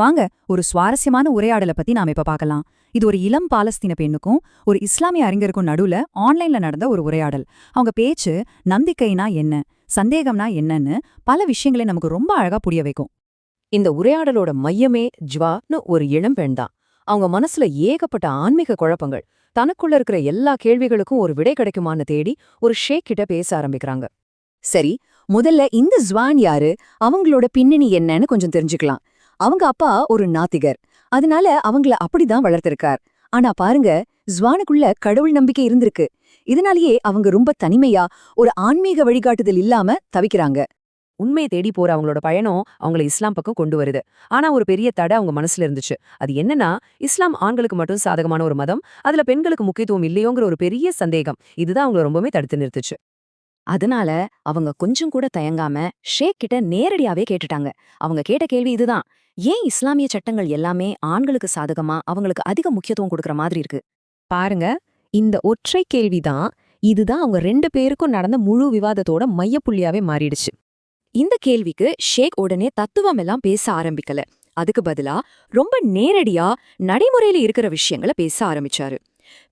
வாங்க ஒரு சுவாரஸ்யமான உரையாடலை பத்தி நாம இப்ப பார்க்கலாம். இது ஒரு இளம் பாலஸ்தீன பெண்ணுக்கும் ஒரு இஸ்லாமிய அறிஞருக்கும் நடுவுல ஆன்லைன்ல நடந்த ஒரு உரையாடல். அவங்க பேச்சு நம்பிக்கைனா என்ன சந்தேகம்னா என்னன்னு பல விஷயங்களை நமக்கு ரொம்ப அழகா புரிய வைக்கும். இந்த உரையாடலோட மையமே ஜ்வான்னு ஒரு இளம்பெண் தான். அவங்க மனசுல ஏகப்பட்ட ஆன்மீக குழப்பங்கள் தனக்குள்ள இருக்கிற எல்லா கேள்விகளுக்கும் ஒரு விடை கிடைக்குமான்னு தேடி ஒரு ஷேக் கிட்ட பேச ஆரம்பிக்கிறாங்க. சரி முதல்ல இந்த ஜ்வான் யாரு அவங்களோட பின்னணி என்னன்னு கொஞ்சம் தெரிஞ்சுக்கலாம். அவங்க அப்பா ஒரு நாத்திகர். அதனால அவங்கள அப்படிதான் வளர்த்திருக்கார். ஆனா பாருங்க ஸ்வானுக்குள்ள கடவுள் நம்பிக்கை இருந்திருக்கு. இதனாலேயே அவங்க ரொம்ப தனிமையா ஒரு ஆன்மீக வழிகாட்டுதல் இல்லாம தவிக்கிறாங்க. உண்மையை தேடி போற அவங்களோட பயணம் அவங்கள இஸ்லாம் பக்கம் கொண்டு வருது. ஆனா ஒரு பெரிய தடை அவங்க மனசுல இருந்துச்சு. அது என்னன்னா இஸ்லாம் ஆண்களுக்கு மட்டும் சாதகமான ஒரு மதம் அதுல பெண்களுக்கு முக்கியத்துவம் இல்லையோங்கிற ஒரு பெரிய சந்தேகம். இதுதான் அவங்கள ரொம்பவே தடுத்து நிறுத்துச்சு. அதனால அவங்க கொஞ்சம் கூட தயங்காம ஷேக் கிட்ட நேரடியாவே கேட்டுட்டாங்க. அவங்க கேட்ட கேள்வி இதுதான். ஏன் இஸ்லாமிய சட்டங்கள் எல்லாமே ஆண்களுக்கு சாதகமா அவங்களுக்கு அதிக முக்கியத்துவம் கொடுக்கற மாதிரி இருக்கு? பாருங்க இந்த ஒற்றை கேள்விதான் இதுதான் அவங்க ரெண்டு பேருக்கும் நடந்த முழு விவாதத்தோட மையப்புள்ளியாவே மாறிடுச்சு. இந்த கேள்விக்கு ஷேக் உடனே தத்துவம் எல்லாம் பேச ஆரம்பிக்கல. அதுக்கு பதிலா ரொம்ப நேரடியா நடைமுறையில இருக்கிற விஷயங்கள பேச ஆரம்பிச்சாரு.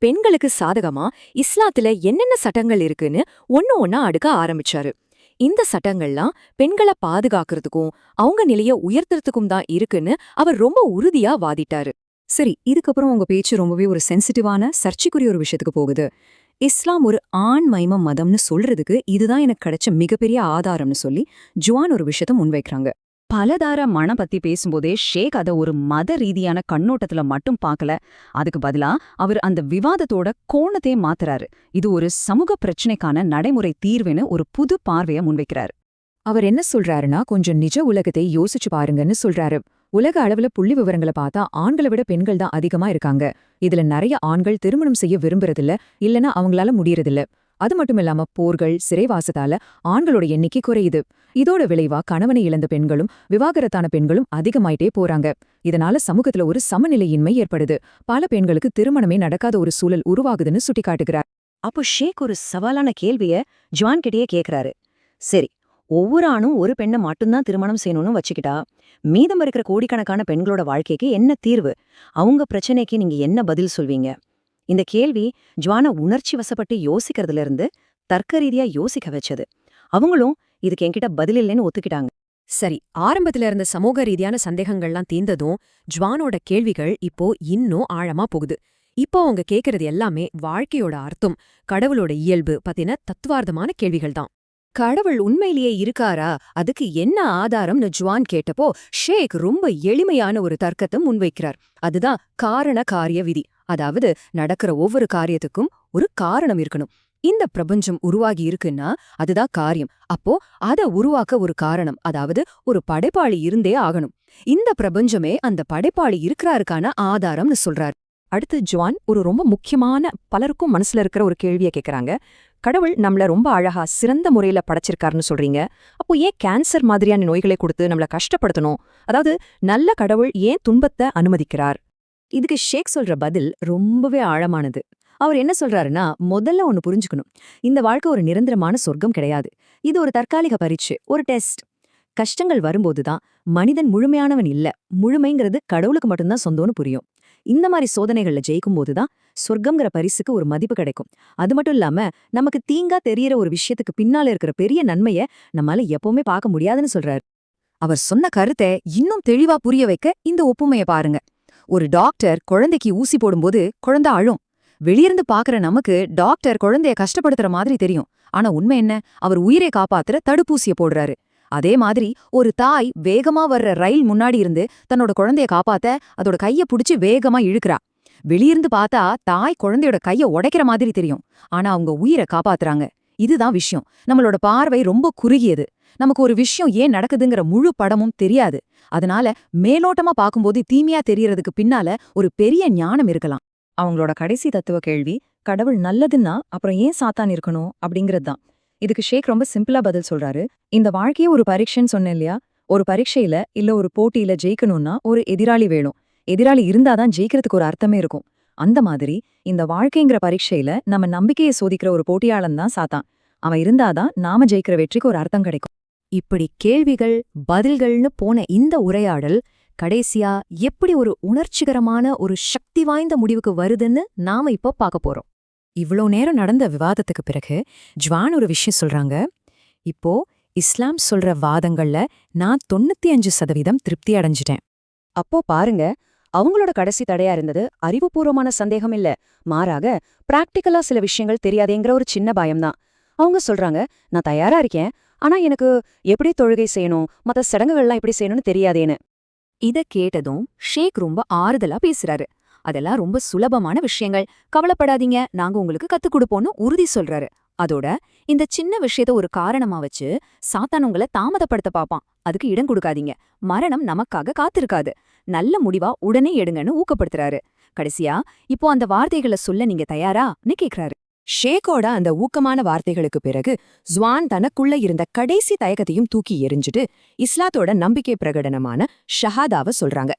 பெண்களுக்கு சாதகமா இஸ்லாத்துல என்னென்ன சட்டங்கள் இருக்குன்னு ஒன்னு ஒன்னா அடுக்க ஆரம்பிச்சாரு. இந்த சட்டங்கள்லாம் பெண்களை பாதுகாக்கிறதுக்கும் அவங்க நிலைய உயர்த்துறதுக்கும் தான் இருக்குன்னு அவர் ரொம்ப உறுதியா வாதிட்டாரு. சரி இதுக்கப்புறம் உங்க பேச்சு ரொம்பவே ஒரு சென்சிட்டிவான சர்ச்சைக்குரிய ஒரு விஷயத்துக்கு போகுது. இஸ்லாம் ஒரு ஆண் மைம மதம்னு சொல்றதுக்கு இதுதான் எனக்கு கிடைச்ச மிகப்பெரிய ஆதாரம்னு சொல்லி ஜுவான் ஒரு விஷயத்த முன்வைக்கிறாங்க. பலதார மனம் பத்தி பேசும்போதே ஷேக் அதை ஒரு மத ரீதியான கண்ணோட்டத்துல மட்டும் பார்க்கல அதுக்கு பதிலா அவர் அந்த விவாதத்தோட கோணத்தையே மாத்துறாரு. இது ஒரு சமூக பிரச்சனைக்கான நடைமுறை தீர்வுன்னு ஒரு புது பார்வைய முன்வைக்கிறார். அவர் என்ன சொல்றாருன்னா கொஞ்சம் நிஜ உலகத்தை யோசிச்சு பாருங்கன்னு சொல்றாரு. உலக அளவுல புள்ளி விவரங்களை பார்த்தா ஆண்களை விட பெண்கள் தான் அதிகமா இருக்காங்க. இதுல நிறைய ஆண்கள் திருமணம் செய்ய விரும்புறதில்ல இல்லனா அவங்களால முடியறதில்ல. அது மட்டுமில்லாம போர்கள் சிறைவாசத்தால ஆண்களோட எண்ணிக்கை குறையுது. இதோட விளைவா கணவனை இழந்த பெண்களும் விவாகரத்தான பெண்களும் அதிகமாயிட்டே போறாங்க. இதனால சமூகத்துல ஒரு சமநிலையின்மை ஏற்படுது. பல பெண்களுக்கு திருமணமே நடக்காத ஒரு சூழல் உருவாகுதுன்னு சுட்டிக்காட்டுகிறார். அப்போ ஷேக் ஒரு சவாலான கேள்விய ஜுவான் கிட்டயே கேக்குறாரு. சரி ஒவ்வொரு ஆணும் ஒரு பெண்ணை மட்டும்தான் திருமணம் செய்யணும்னு வச்சுக்கிட்டா மீதம் இருக்கிற கோடிக்கணக்கான பெண்களோட வாழ்க்கைக்கு என்ன தீர்வு? அவங்க பிரச்சனைக்கு நீங்க என்ன பதில் சொல்வீங்க? இந்த கேள்வி ஜுவான உணர்ச்சி வசப்பட்டு யோசிக்கிறதுல இருந்து தர்க்க ரீதியா யோசிக்க வச்சது. அவங்களும் இதுக்கு என்கிட்ட பதில் இல்லைன்னு ஒத்துக்கிட்டாங்க. சரி ஆரம்பத்துல இருந்த சமூக ரீதியான சந்தேகங்கள்லாம் தீர்ந்ததும் ஜ்வானோட கேள்விகள் இப்போ இன்னும் ஆழமா போகுது. இப்போ அவங்க கேக்குறது எல்லாமே வாழ்க்கையோட அர்த்தம் கடவுளோட இயல்பு பத்தின தத்துவார்த்தமான கேள்விகள் தான். கடவுள் உண்மையிலேயே இருக்காரா? அதுக்கு என்ன ஆதாரம்னு ஜுவான் கேட்டப்போ ஷேக் ரொம்ப எளிமையான ஒரு தர்க்கத்தை முன்வைக்கிறார். அதுதான் காரண காரிய விதி. அதாவது நடக்கிற ஒவ்வொரு காரியத்துக்கும் ஒரு காரணம் இருக்கணும். இந்த பிரபஞ்சம் உருவாகி இருக்குன்னா அதுதான் காரியம். அப்போ அத உருவாக்க ஒரு காரணம் அதாவது ஒரு படைப்பாளி இருந்தே ஆகணும். இந்த பிரபஞ்சமே அந்த படைப்பாளி இருக்கிறாருக்கான ஆதாரம்னு சொல்றாரு. அடுத்து ஜுவான் ஒரு ரொம்ப முக்கியமான பலருக்கும் மனசுல இருக்கிற ஒரு கேள்விய கேக்குறாங்க. கடவுள் நம்மள ரொம்ப அழகா சிறந்த முறையில படைச்சிருக்காருன்னு சொல்றீங்க. அப்போ ஏன் கேன்சர் மாதிரியான நோய்களை கொடுத்து நம்மள கஷ்டப்படுத்தணும்? அதாவது நல்ல கடவுள் ஏன் துன்பத்தை அனுமதிக்கிறார்? இதுக்கு ஷேக் சொல்ற பதில் ரொம்பவே ஆழமானது. அவர் என்ன சொல்றாருன்னா முதல்ல ஒன்னு புரிஞ்சுக்கணும். இந்த வாழ்க்கை ஒரு நிரந்தரமான சொர்க்கம் கிடையாது. இது ஒரு தற்காலிக பரீட்சை ஒரு டெஸ்ட். கஷ்டங்கள் வரும்போதுதான் மனிதன் முழுமையானவன் இல்ல. முழுமைங்கிறது கடவுளுக்கு மட்டும்தான் சொந்தம்னு புரியும். இந்த மாதிரி சோதனைகள்ல ஜெயிக்கும் போதுதான் சொர்க்கம்ங்கிற பரிசுக்கு ஒரு மதிப்பு கிடைக்கும். அது மட்டும் இல்லாம நமக்கு தீங்கா தெரியற ஒரு விஷயத்துக்கு பின்னால இருக்கிற பெரிய நன்மைய நம்மால எப்பவுமே பார்க்க முடியாதுன்னு சொல்றாரு. அவர் சொன்ன கருத்தை இன்னும் தெளிவா புரிய வைக்க இந்த ஒப்புமைய பாருங்க. ஒரு டாக்டர் குழந்தைக்கு ஊசி போடும்போது குழந்தை அழும். வெளியிருந்து பாக்குற நமக்கு டாக்டர் குழந்தைய கஷ்டப்படுத்துற மாதிரி தெரியும். ஆனா உண்மை என்ன? அவர் உயிரை காப்பாத்துற தடுப்பூசிய போடுறாரு. அதே மாதிரி ஒரு தாய் வேகமா வர்ற ரயில் முன்னாடி இருந்து தன்னோட குழந்தைய காப்பாத்த அதோட கைய புடிச்சு வேகமா இழுக்கிறா. வெளியிருந்து பார்த்தா தாய் குழந்தையோட கைய உடைக்கிற மாதிரி தெரியும். ஆனா அவங்க உயிரை காப்பாத்துறாங்க. இதுதான் விஷயம். நம்மளோட பார்வை ரொம்ப குறுகியது. நமக்கு ஒரு விஷயம் ஏன் நடக்குதுங்கிற முழு படமும் தெரியாது. அதனால மேலோட்டமா பார்க்கும்போது தீமையா தெரியறதுக்கு பின்னால ஒரு பெரிய ஞானம் இருக்கலாம். அவங்களோட கடைசி தத்துவ கேள்வி கடவுள் நல்லதுன்னா அப்புறம் ஏன் சாத்தான் இருக்கணும் அப்படிங்கிறது தான். இதுக்கு ஷேக் ரொம்ப சிம்பிளா பதில் சொல்றாரு. இந்த வாழ்க்கையே ஒரு பரீட்சைன்னு சொன்னேன் இல்லையா? ஒரு பரீட்சையில இல்ல ஒரு போட்டியில ஜெயிக்கணும்னா ஒரு எதிராளி வேணும். எதிராளி இருந்தாதான் ஜெயிக்கிறதுக்கு ஒரு அர்த்தமே இருக்கும். அந்த மாதிரி இந்த வாழ்க்கைங்கிற பரீட்சையில நம்ம நம்பிக்கையை சோதிக்கிற ஒரு போட்டியாளன் தான் சாத்தான். அவன் இருந்தாதான் நாம ஜெயிக்கிற வெற்றிக்கு ஒரு அர்த்தம் கிடைக்கும். இப்படி கேள்விகள் பதில்கள்னு போன இந்த உரையாடல் கடைசியா எப்படி ஒரு உணர்ச்சிகரமான ஒரு சக்தி வாய்ந்த முடிவுக்கு வருதுன்னு நாம இப்போ பார்க்க போறோம். இவ்ளோ நேரம் நடந்த விவாதத்துக்கு பிறகு ஜ்வான் ஒரு விஷயம் சொல்றாங்க. இப்போ இஸ்லாம் சொல்ற வாதங்கள்ல நான் தொண்ணூத்தி அஞ்சு சதவீதம் திருப்தி அடைஞ்சிட்டேன். அப்போ பாருங்க அவங்களோட கடைசி தடையா இருந்தது அறிவுபூர்வமான சந்தேகம் இல்ல. மாறாக பிராக்டிக்கலா சில விஷயங்கள் தெரியாதேங்கிற ஒரு சின்ன பயம்தான். அவங்க சொல்றாங்க நான் தயாரா இருக்கேன். ஆனா எனக்கு எப்படி தொழுகை செய்யணும்? மத்த சடங்குகள்லாம் எப்படி செய்யணும்னு தெரியாதேன்னு. இத கேட்டதும் ஷேக் ரொம்ப ஆறுதலா பேசுறாரு. அதெல்லாம் ரொம்ப சுலபமான விஷயங்கள். கவலைப்படாதீங்க. நாங்க உங்களுக்கு கத்துக் கொடுப்போம்னு உறுதி சொல்றாரு. அதோட இந்த சின்ன விஷயத்த ஒரு காரணமா வச்சு சாத்தான் உங்களை தாமதப்படுத்த பாப்பான். அதுக்கு இடம் கொடுக்காதீங்க. மரணம் நமக்காக காத்திருக்காது. நல்ல முடிவா உடனே எடுங்கன்னு ஊக்கப்படுத்துறாரு. கடைசியா இப்போ அந்த வார்த்தைகளை சொல்ல நீங்க தயாரான்னு கேக்குறாரு. ஷேக்கோட அந்த ஊக்கமான வார்த்தைகளுக்கு பிறகு ஜுவான் தனக்குள்ள இருந்த கடைசி தயக்கத்தையும் தூக்கி எரிஞ்சுட்டு இஸ்லாத்தோட நம்பிக்கை பிரகடனமான ஷஹாதாவ சொல்றாங்க.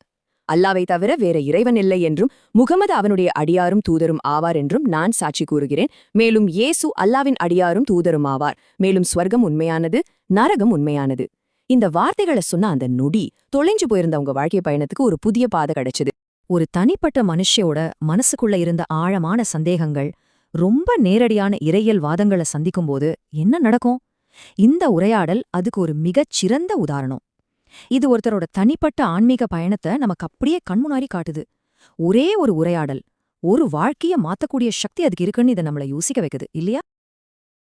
அல்லாவை தவிர வேற இறைவன் இல்லை என்றும் முகமது அவனுடைய அடியாரும் தூதரும் ஆவார் என்றும் நான் சாட்சி கூறுகிறேன். மேலும் இயேசு அல்லாவின் அடியாரும் தூதரும் ஆவார். மேலும் ஸ்வர்க்கம் உண்மையானது நரகம் உண்மையானது. இந்த வார்த்தைகளை சொன்ன அந்த நொடி தொலைஞ்சு போயிருந்த உங்க வாழ்க்கை பயணத்துக்கு ஒரு புதிய பாதை கிடைச்சது. ஒரு தனிப்பட்ட மனுஷியோட மனசுக்குள்ள இருந்த ஆழமான சந்தேகங்கள் ரொம்ப நேரடியான இறையல் வாதங்களை சந்திக்கும்போது என்ன நடக்கும்? இந்த உரையாடல் அதுக்கு ஒரு மிகச் சிறந்த உதாரணம். இது ஒருத்தரோட தனிப்பட்ட ஆன்மீக பயணத்தை நமக்கு அப்படியே கண்முன்னாடி காட்டுது. ஒரே ஒரு உரையாடல் ஒரு வாழ்க்கைய மாத்தக்கூடிய சக்தி அதுக்கு இருக்குன்னு இதை நம்மள யோசிக்க வைக்குது இல்லையா?